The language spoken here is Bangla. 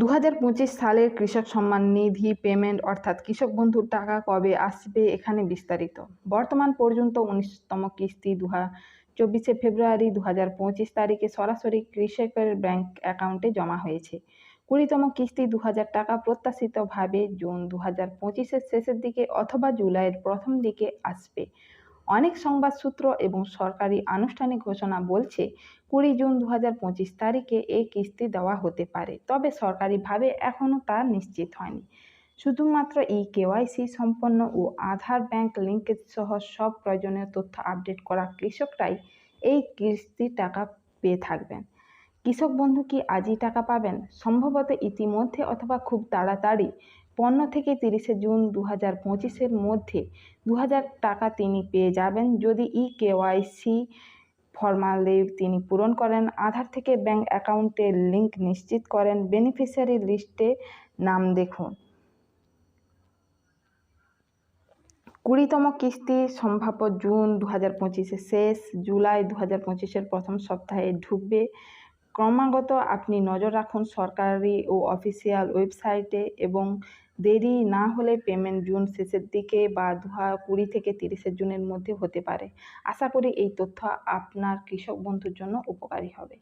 দু হাজার পঁচিশ সালের কৃষক সম্মান নিধি পেমেন্ট অর্থাৎ কৃষক বন্ধুর টাকা কবে আসবে এখানে বিস্তারিত। বর্তমান পর্যন্ত উনিশতম কিস্তি দু চব্বিশে ফেব্রুয়ারি দু হাজার পঁচিশ তারিখে সরাসরি কৃষকের ব্যাংক অ্যাকাউন্টে জমা হয়েছে। কুড়িতম কিস্তি দু হাজার টাকা প্রত্যাশিতভাবে জুন দু হাজার পঁচিশের শেষের দিকে অথবা জুলাইয়ের প্রথম দিকে আসবে। অনেক সংবাদ সূত্র এবং সরকারি আনুষ্ঠানিক ঘোষণা বলছে, কুড়ি জুন দু পঁচিশ তারিখে এই কিস্তি দেওয়া হতে পারে। তবে সরকারিভাবে এখনও তা নিশ্চিত হয়নি। শুধুমাত্র ই কেওয়াইসি সম্পন্ন ও আধার ব্যাংক লিঙ্কেজ সহ সব প্রয়োজনীয় তথ্য আপডেট করা কৃষকরাই এই কিস্তির টাকা পেয়ে থাকবেন। কৃষক বন্ধু কি আজই টাকা পাবেন? সম্ভবত ইতিমধ্যে অথবা খুব তাড়াতাড়ি। পনেরো থেকে তিরিশে জুন দু হাজার পঁচিশের মধ্যে দু হাজার টাকা তিনি পেয়ে যাবেন যদি ই কেওয়াইসি ফর্মালি তিনি পূরণ করেন। আধার থেকে ব্যাংক অ্যাকাউন্টের লিঙ্ক নিশ্চিত করেন। বেনিফিশিয়ারি লিস্টে নাম দেখুন। কুড়িতম কিস্তি সম্ভাব্য জুন দু হাজার পঁচিশের শেষ। জুলাই দু হাজার পঁচিশের প্রথম সপ্তাহে ঢুকবে। ক্রমাগত আপনি নজর রাখুন সরকারি ও অফিসিয়াল ওয়েবসাইটে এবং দেরি না হলে পেমেন্ট জুন শেষের দিকে বা দু কুড়ি থেকে তিরিশে জুনের মধ্যে হতে পারে। আশা করি এই তথ্য আপনার কৃষক বন্ধুর জন্য উপকারী হবে।